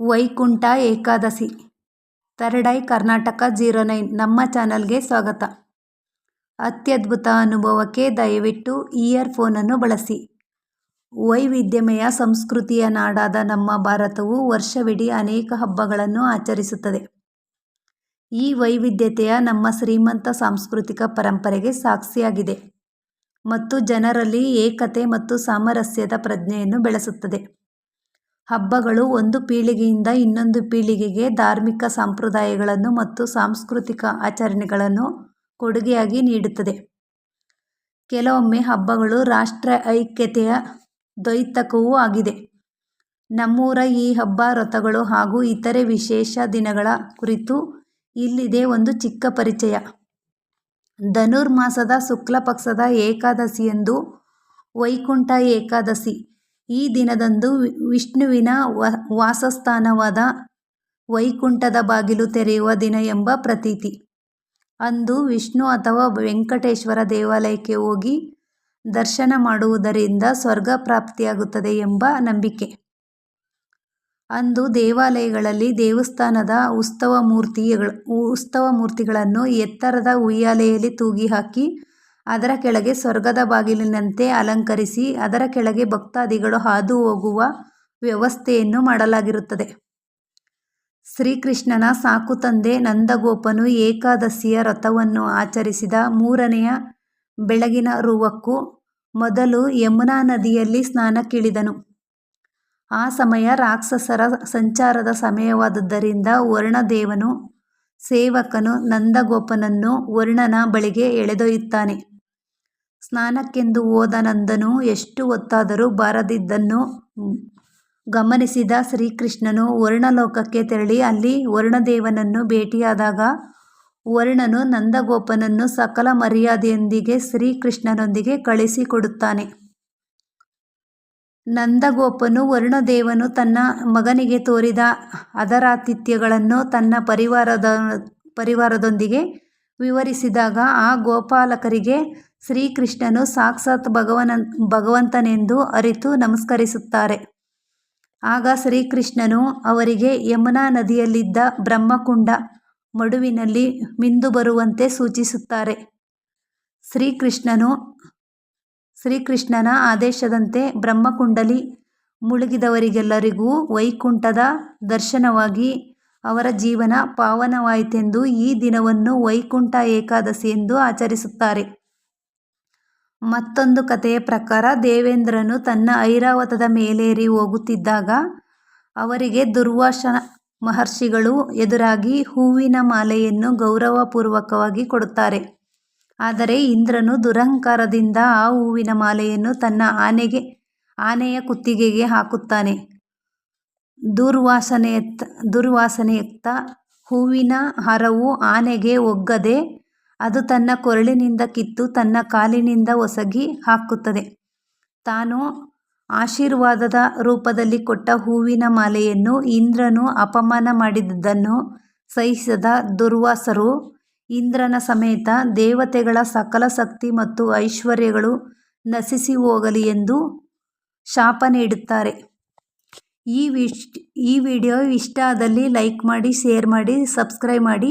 ವೈಕುಂಠ ಏಕಾದಶಿ. ತರಡೈ Karnataka zero nine ನಮ್ಮ ಚಾನಲ್ಗೆ ಸ್ವಾಗತ. ಅತ್ಯದ್ಭುತ ಅನುಭವಕ್ಕೆ ದಯವಿಟ್ಟು ಇಯರ್ ಫೋನನ್ನು ಬಳಸಿ. ವೈವಿಧ್ಯಮಯ ಸಂಸ್ಕೃತಿಯ ನಾಡಾದ ನಮ್ಮ ಭಾರತವು ವರ್ಷವಿಡೀ ಅನೇಕ ಹಬ್ಬಗಳನ್ನು ಆಚರಿಸುತ್ತದೆ. ಈ ವೈವಿಧ್ಯತೆಯ ನಮ್ಮ ಶ್ರೀಮಂತ ಸಾಂಸ್ಕೃತಿಕ ಪರಂಪರೆಗೆ ಸಾಕ್ಷಿಯಾಗಿದೆ ಮತ್ತು ಜನರಲ್ಲಿ ಏಕತೆ ಮತ್ತು ಸಾಮರಸ್ಯದ ಪ್ರಜ್ಞೆಯನ್ನು ಬೆಳೆಸುತ್ತದೆ. ಹಬ್ಬಗಳು ಒಂದು ಪೀಳಿಗೆಯಿಂದ ಇನ್ನೊಂದು ಪೀಳಿಗೆಗೆ ಧಾರ್ಮಿಕ ಸಂಪ್ರದಾಯಗಳನ್ನು ಮತ್ತು ಸಾಂಸ್ಕೃತಿಕ ಆಚರಣೆಗಳನ್ನು ಕೊಡುಗೆಯಾಗಿ ನೀಡುತ್ತದೆ. ಕೆಲವೊಮ್ಮೆ ಹಬ್ಬಗಳು ರಾಷ್ಟ್ರ ಐಕ್ಯತೆಯ ದ್ವೈತಕವೂ ಆಗಿದೆ. ನಮ್ಮೂರ ಈ ಹಬ್ಬ ರಥಗಳು ಹಾಗೂ ಇತರೆ ವಿಶೇಷ ದಿನಗಳ ಕುರಿತು ಇಲ್ಲಿದೆ ಒಂದು ಚಿಕ್ಕ ಪರಿಚಯ. ಧನುರ್ಮಾಸದ ಶುಕ್ಲ ಪಕ್ಷದ ಏಕಾದಶಿಯಂದು ವೈಕುಂಠ ಏಕಾದಶಿ ಈ ದಿನದಂದು ವಿಷ್ಣುವಿನ ವಾಸಸ್ಥಾನವಾದ ವೈಕುಂಠದ ಬಾಗಿಲು ತೆರೆಯುವ ದಿನ ಎಂಬ ಪ್ರತೀತಿ. ಅಂದು ವಿಷ್ಣು ಅಥವಾ ವೆಂಕಟೇಶ್ವರ ದೇವಾಲಯಕ್ಕೆ ಹೋಗಿ ದರ್ಶನ ಮಾಡುವುದರಿಂದ ಸ್ವರ್ಗ ಪ್ರಾಪ್ತಿಯಾಗುತ್ತದೆ ಎಂಬ ನಂಬಿಕೆ. ಅಂದು ದೇವಾಲಯಗಳಲ್ಲಿ ದೇವಸ್ಥಾನದ ಉತ್ಸವ ಮೂರ್ತಿಗಳು ಉತ್ಸವ ಮೂರ್ತಿಗಳನ್ನು ಎತ್ತರದ ಉಯ್ಯಾಲೆಯಲ್ಲಿ ತೂಗಿ ಹಾಕಿ ಅದರ ಕೆಳಗೆ ಸ್ವರ್ಗದ ಬಾಗಿಲಿನಂತೆ ಅಲಂಕರಿಸಿ, ಅದರ ಕೆಳಗೆ ಭಕ್ತಾದಿಗಳು ಹಾದು ಹೋಗುವ ವ್ಯವಸ್ಥೆಯನ್ನು ಮಾಡಲಾಗಿರುತ್ತದೆ ಶ್ರೀಕೃಷ್ಣನ ಸಾಕುತಂದೆ ನಂದಗೋಪನು ಏಕಾದಶಿಯ ರಥವನ್ನು ಆಚರಿಸಿದ ಮೂರನೆಯ ಬೆಳಗಿನ ರೂವಕ್ಕೂ ಮೊದಲು ಯಮುನಾ ನದಿಯಲ್ಲಿ ಸ್ನಾನಕ್ಕಿಳಿದನು. ಆ ಸಮಯ ರಾಕ್ಷಸರ ಸಂಚಾರದ ಸಮಯವಾದದ್ದರಿಂದ ವರ್ಣದೇವನು, ಸೇವಕನು ನಂದಗೋಪನನ್ನು ವರ್ಣನ ಬಳಿಗೆ ಎಳೆದೊಯ್ಯುತ್ತಾನೆ. ಸ್ನಾನಕ್ಕೆಂದು ಹೋದ ನಂದನು ಎಷ್ಟು ಹೊತ್ತಾದರೂ ಬಾರದಿದ್ದನ್ನು ಗಮನಿಸಿದ ಶ್ರೀಕೃಷ್ಣನು ವರ್ಣಲೋಕಕ್ಕೆ ತೆರಳಿ ಅಲ್ಲಿ ವರುಣದೇವನನ್ನು ಭೇಟಿಯಾದಾಗ ವರುಣನು ನಂದಗೋಪನನ್ನು ಸಕಲ ಮರ್ಯಾದೆಯೊಂದಿಗೆ ಶ್ರೀಕೃಷ್ಣನೊಂದಿಗೆ ಕಳಿಸಿಕೊಡುತ್ತಾನೆ. ನಂದಗೋಪನು ವರುಣದೇವನು ತನ್ನ ಮಗನಿಗೆ ತೋರಿದ ಅದರಾತಿಥ್ಯಗಳನ್ನು ತನ್ನ ಪರಿವಾರದ ಪರಿವಾರದೊಂದಿಗೆ ವಿವರಿಸಿದಾಗ ಆ ಗೋಪಾಲಕರಿಗೆ ಶ್ರೀಕೃಷ್ಣನು ಸಾಕ್ಷಾತ್ ಭಗವನ, ಭಗವಂತನೆಂದು ಅರಿತು ನಮಸ್ಕರಿಸುತ್ತಾರೆ. ಆಗ ಶ್ರೀಕೃಷ್ಣನು ಅವರಿಗೆ ಯಮುನಾ ನದಿಯಲ್ಲಿದ್ದ ಬ್ರಹ್ಮಕುಂಡ ಮಡುವಿನಲ್ಲಿ ಮಿಂದು ಬರುವಂತೆ ಸೂಚಿಸುತ್ತಾರೆ. ಶ್ರೀಕೃಷ್ಣನು, ಶ್ರೀಕೃಷ್ಣನ ಆದೇಶದಂತೆ ಬ್ರಹ್ಮಕುಂಡಲಿ ಮುಳುಗಿದವರಿಗೆಲ್ಲರಿಗೂ ವೈಕುಂಠದ ದರ್ಶನವಾಗಿ ಅವರ ಜೀವನ ಪಾವನವಾಯಿತೆಂದು ಈ ದಿನವನ್ನು ವೈಕುಂಠ ಏಕಾದಶಿ ಎಂದು ಆಚರಿಸುತ್ತಾರೆ. ಮತ್ತೊಂದು ಕಥೆಯ ಪ್ರಕಾರ ದೇವೇಂದ್ರನು ತನ್ನ ಐರಾವತದ ಮೇಲೇರಿ ಹೋಗುತ್ತಿದ್ದಾಗ ಅವರಿಗೆ ದುರ್ವಾಸ ಮಹರ್ಷಿಗಳು ಎದುರಾಗಿ ಹೂವಿನ ಮಾಲೆಯನ್ನು ಗೌರವಪೂರ್ವಕವಾಗಿ ಕೊಡುತ್ತಾರೆ. ಆದರೆ ಇಂದ್ರನು ದುರಹಂಕಾರದಿಂದ ಆ ಹೂವಿನ ಮಾಲೆಯನ್ನು ತನ್ನ ಆನೆಗೆ, ಆನೆಯ ಕುತ್ತಿಗೆಗೆ ಹಾಕುತ್ತಾನೆ. ದುರ್ವಾಸನೆಯುಕ್ತ ಹೂವಿನ ಹಾರವು ಆನೆಗೆ ಒಗ್ಗದೆ ಅದು ತನ್ನ ಕೊರಳಿನಿಂದ ಕಿತ್ತು ತನ್ನ ಕಾಲಿನಿಂದ ಒಸಗಿ ಹಾಕುತ್ತದೆ. ತಾನು ಆಶೀರ್ವಾದದ ರೂಪದಲ್ಲಿ ಕೊಟ್ಟ ಹೂವಿನ ಮಾಲೆಯನ್ನು ಇಂದ್ರನು ಅಪಮಾನ ಮಾಡಿದ್ದನ್ನು ಸಹಿಸದ ದುರ್ವಾಸರು, ಇಂದ್ರನ ಸಮೇತ ದೇವತೆಗಳ ಸಕಲ ಶಕ್ತಿ ಮತ್ತು ಐಶ್ವರ್ಯಗಳು ನಶಿಸಿ ಹೋಗಲಿ ಎಂದು ಶಾಪ ನೀಡುತ್ತಾರೆ. ಈ ವಿಡಿಯೋ ಇಷ್ಟ ಆದಲ್ಲಿ ಲೈಕ್ ಮಾಡಿ, ಶೇರ್ ಮಾಡಿ, ಸಬ್ಸ್ಕ್ರೈಬ್ ಮಾಡಿ